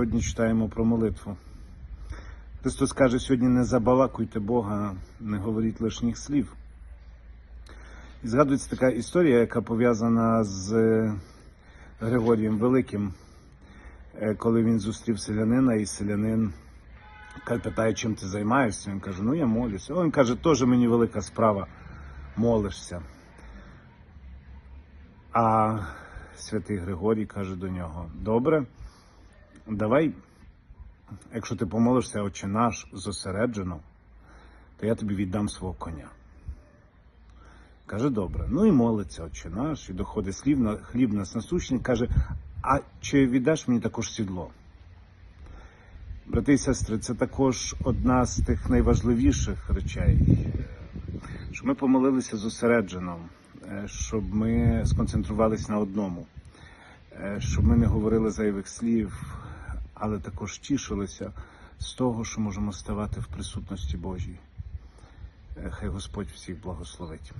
Сьогодні читаємо про молитву. Христос каже, сьогодні не забалакуйте Бога, не говоріть лишніх слів. І згадується така історія, яка пов'язана з е, Григорієм Великим, Е, коли він зустрів селянина, і селянин питає, чим ти займаєшся. Він каже, ну я молюся. Він каже, теж мені велика справа, молишся. А святий Григорій каже до нього: Добре, давай, якщо ти помолишся, отче наш, зосереджено, то я тобі віддам свого коня. Каже, добре. Ну і молиться, отче наш, і доходить слів на хліб нас насущний, каже, а чи віддаш мені також сідло? Брати і сестри, це також одна з тих найважливіших речей, щоб ми помолилися зосереджено, е, щоб ми сконцентрувалися на одному, е, щоб ми не говорили зайвих слів, але також тішилися з того, що можемо ставати в присутності Божій. Е, Хай Господь всіх благословить.